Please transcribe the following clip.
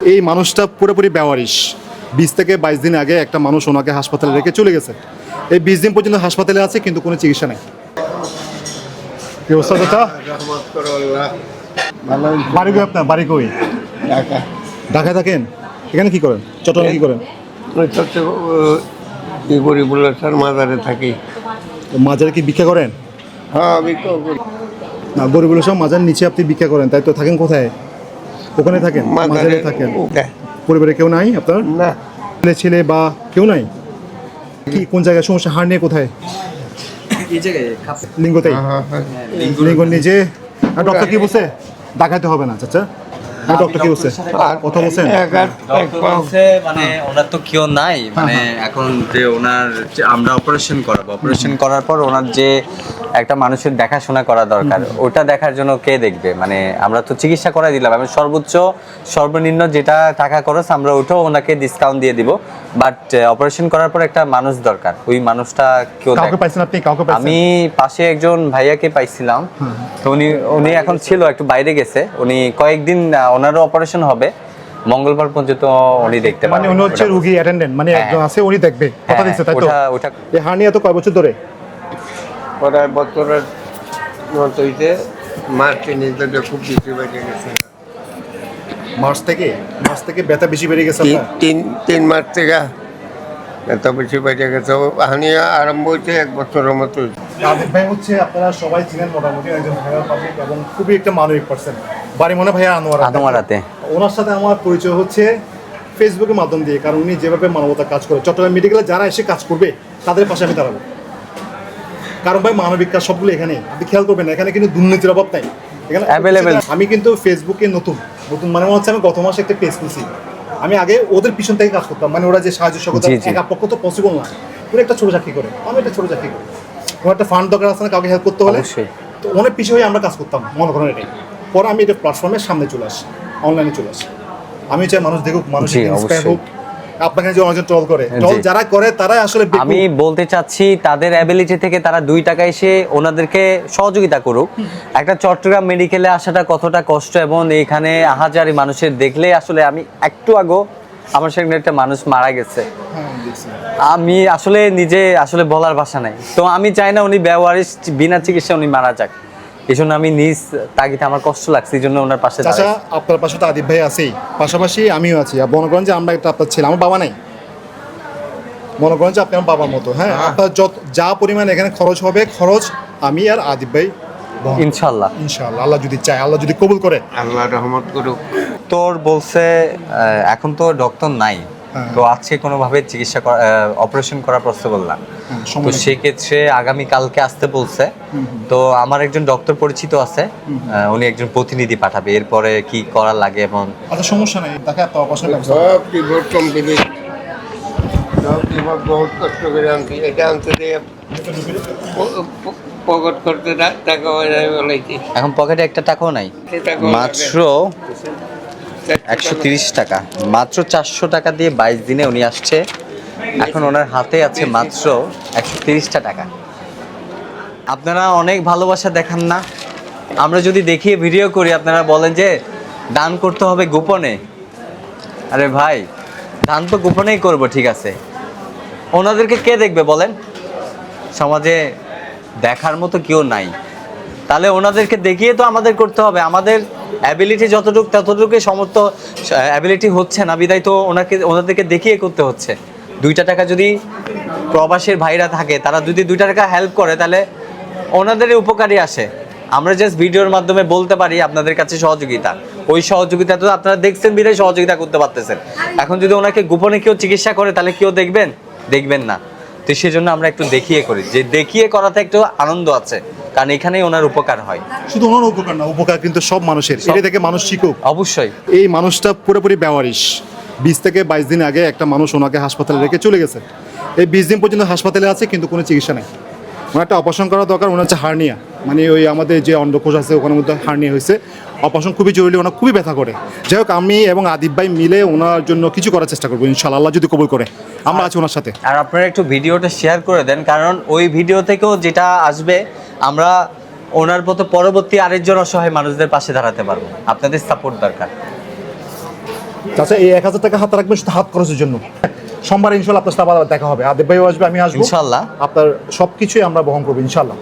এই মানুষটা পুরোপুরি বেওয়ারিশ। বিশ থেকে বাইশ দিন আগে একটা মানুষ ওনাকে হাসপাতালে রেখে চলে গেছে। এই বিশ দিন পর্যন্ত হাসপাতালে আছে কিন্তু কোনো চিকিৎসা নেই। কি অবস্থা। বাড়ি কই আপনার? বাড়ি কই? ঢাকা ঢাকায় থাকেন? এখানে কি করেন? চট্টগ্রামে কি করেন? গরিবুল্লাহ স্যার মাজারে থাকি। মাজারে কি ভিক্ষা করেন? হ্যাঁ আমি করি। না গরিবুল সব মাজার নিচে আপনি ভিক্ষা করেন তাই তো থাকেন কোথায়? ওখানে থাকেন? মাঝারে থাকেন। পরিবারে কেউ নাই আপনার? না। ছেলে ছেলে বা কেউ নাই? কি কোন জায়গায় সমস্যা? হার নিয়ে কোথায়? লিঙ্গতে জায়গায় খাপ। লিঙ্গতেই? হ্যাঁ, হ্যাঁ। লিঙ্গ নিজে? আর ডক্টর কি বসে দেখাতে হবে না আচ্ছা ডক্টর কি বলছে কথা বলছেন? এক হাত, এক ডক্টর পা। বলছে মানে ওনার তো কেউ নাই মানে এখন যে ওনার আমরা অপারেশন করাবো। অপারেশন করার পর ওনার যে একটা মানুষের দেখাশোনা করা দরকার ওটা দেখার জন্য কে দেখবে? মানে আমরা তো চিকিৎসা করাই দিলাম আমি সর্বোচ্চ সর্বনিম্ন যেটা টাকা খরচ আমরা ওটাও ওনাকে ডিসকাউন্ট দিয়ে দিব। বাট অপারেশন করার পর একটা মানুষ দরকার ওই মানুষটা কেউ কাউকে পাইছেন আপনি? কাউকে পাইছেন? আমি পাশে একজন ভাইয়াকে পাইছিলাম। তো উনি উনি এখন ছিল একটু বাইরে গেছে। উনি কয়েকদিন ওনারও অপারেশন হবে। মঙ্গলবার পর্যন্ত উনি দেখতে মানে উনি হচ্ছে রুগী অ্যাটেন্ডেন্ট মানে হ্যাঁ। একজন আছে উনি দেখবে। কথা হ্যাঁ, দিচ্ছে তাই তো? ওটা ওটা এই হার নিয়ে তো কয় বছর ধরে? প্রায় বছরের মতো হইতে মার্চে নিজে খুব বেশি বেড়ে গেছে। মার্চ থেকে? মার্চ থেকে ব্যথা বেশি বেড়ে গেছে তিন তিন মাস থেকে এত বেশি বেড়ে গেছে। হানি আরম্ভ হয়েছে এক বছরের মতো। রাজীব ভাই হচ্ছে আপনারা সবাই চিনেন মোটামুটি একজন ভাইয়ার পাবলিক এবং খুবই একটা মানবিক পার্সন বাড়ি মনে ভাইয়া আনোয়ার আদমারাতে ওনার সাথে আমার পরিচয় হচ্ছে ফেসবুকের মাধ্যম দিয়ে কারণ উনি যেভাবে মানবতা কাজ করে চট্টগ্রাম মেডিকেলে যারা এসে কাজ করবে তাদের পাশে আমি দাঁড়াবো। কারণ ভাই মানবিক কাজ সবগুলো এখানে আপনি খেয়াল করবেন এখানে কিন্তু দুর্নীতির অভাব নাই। এখানে আমি কিন্তু ফেসবুকে নতুন নতুন মানে মনে হচ্ছে আমি গত মাসে একটা পেজ খুলছি। আমি আগে ওদের পিছন থেকে কাজ করতাম মানে ওরা যে সাহায্য সহযোগিতা। একা পক্ষ তো পসিবল না। ওরা একটা ছোট চাকরি করে আমি একটা ছোট চাকরি করি। আমার একটা ফান্ড দরকার আছে না কাউকে হেল্প করতে হলে তো অনেক পিছিয়ে হয়ে আমরা কাজ করতাম মনে করেন এটাই। পরে আমি এটা প্ল্যাটফর্মের সামনে চলে আসি অনলাইনে চলে আসি। আমি চাই মানুষ দেখুক মানুষ ইন্সপায়ার হোক আপনাকে যে ট্রল করে ট্রল যারা করে তারাই আসলে আমি বলতে চাচ্ছি তাদের অ্যাবিলিটি থেকে তারা দুই টাকা এসে ওনাদেরকে সহযোগিতা করুক। একটা চট্টগ্রাম মেডিকেলে আসাটা কতটা কষ্ট এবং এখানে হাজারি মানুষের দেখলে আসলে আমি একটু আগো আমার সেখানে একটা মানুষ মারা গেছে। হ্যাঁ, আমি আসলে নিজে আসলে বলার ভাষা নাই। তো আমি চাই না উনি ব্যবহারিস বিনা চিকিৎসা উনি মারা যাক। এই জন্য আমি নিজ তাগিতে আমার কষ্ট লাগছে এই জন্য ওনার পাশে চাচা আপনার পাশে তো আদিব ভাই আছেই পাশাপাশি আমিও আছি। আর মনে করেন যে আমরা একটা আপনার ছেলে আমার বাবা নাই। মনে করেন যে আপনি আমার বাবার মতো হ্যাঁ? আপনার যত যা পরিমাণ এখানে খরচ হবে খরচ আমি আর আদিব ভাই। ইনশাল্লাহ ইনশাআল্লাহ। আল্লাহ যদি চায় আল্লাহ যদি কবুল করে। আল্লাহ রহমত করুক। তোর বলছে আহ, এখন তো ডক্টর নাই। হ্যাঁ। তো আজকে কোনোভাবে চিকিৎসা অপারেশন করা পসিবল না। হ্যাঁ, তো। সেক্ষেত্রে আগামী কালকে আসতে বলছে। তো আমার একজন ডক্টর পরিচিত আছে। উনি একজন প্রতিনিধি পাঠাবে। এরপরে কি করা লাগে এবং আচ্ছা সমস্যা নেই। দেখে আপনার অপারেশনের ব্যবস্থা সব রিপোর্ট কমপ্লিট সব রিপোর্ট বহুত কষ্ট করে আনছি। এটা আনতে দিয়ে পকেট করতে টাকা হয়ে এখন পকেটে একটা টাকাও নাই। মাত্র একশো টাকা। মাত্র চারশো টাকা দিয়ে বাইশ দিনে উনি আসছে। এখন ওনার হাতে আছে মাত্র একশো তিরিশটা টাকা। আপনারা অনেক ভালোবাসা দেখান না। আমরা যদি দেখিয়ে ভিডিও করি, আপনারা বলেন যে দান করতে হবে গোপনে। আরে ভাই, দান তো গোপনেই করব, ঠিক আছে। ওনাদেরকে কে দেখবে বলেন? সমাজে দেখার মতো কেউ নাই। তাহলে ওনাদেরকে দেখিয়ে তো আমাদের করতে হবে। আমাদের অ্যাবিলিটি যতটুকু, ততটুকুই সমর্থ অ্যাবিলিটি হচ্ছে না। বিদায় তো ওনাকে, ওনাদেরকে দেখিয়ে করতে হচ্ছে। দুইটা টাকা যদি প্রবাসীর ভাইরা থাকে, তারা যদি দুইটা টাকা হেল্প করে, তাহলে ওনাদের উপকারই আসে। আমরা জাস্ট ভিডিওর মাধ্যমে বলতে পারি আপনাদের কাছে সহযোগিতা। ওই সহযোগিতা তো আপনারা দেখছেন, বিদায় সহযোগিতা করতে পারতেছেন। এখন যদি ওনাকে গোপনে কেউ চিকিৎসা করে, তাহলে কেউ দেখবেন? দেখবেন না। তো সেই জন্য আমরা একটু দেখিয়ে করি। যে দেখিয়ে করাতে একটু আনন্দ আছে কারণ এখানেই ওনার উপকার হয়। শুধু ওনার উপকার না উপকার কিন্তু সব মানুষের। এটা থেকে মানুষ শিখুক। অবশ্যই। এই মানুষটা পুরোপুরি ব্যবহারিস বিশ থেকে বাইশ দিন আগে একটা মানুষ ওনাকে হাসপাতালে রেখে চলে গেছে। এই বিশ দিন পর্যন্ত হাসপাতালে আছে কিন্তু কোনো চিকিৎসা নেই। ওনার একটা অপারেশন করা দরকার ওনার হচ্ছে হার্নিয়া। মানে ওই আমাদের যে অন্ডকোষ আছে ওখানের মধ্যে হার্নিয়া হয়েছে। অপারেশন খুবই জরুরি ওনার খুবই ব্যথা করে। যাই হোক আমি এবং আদিব ভাই মিলে ওনার জন্য কিছু করার চেষ্টা করব ইনশাল্লাহ আল্লাহ যদি কবুল করে। আমরা আছি ওনার সাথে। আর আপনারা একটু ভিডিওটা শেয়ার করে দেন কারণ ওই ভিডিও থেকেও যেটা আসবে আমরা ওনার মতো পরবর্তী আরেকজন অসহায় মানুষদের পাশে দাঁড়াতে পারব। আপনাদের সাপোর্ট দরকার। চাচা এই এক হাজার টাকা হাত রাখবেন শুধু হাত খরচের জন্য? সোমবার ইনশাল্লাহ আপনার সাথে আবার দেখা হবে। আদেব ভাইও আসবে আমি আসব। ইনশাল্লাহ। আপনার সব কিছুই আমরা বহন করব ইনশাল্লাহ।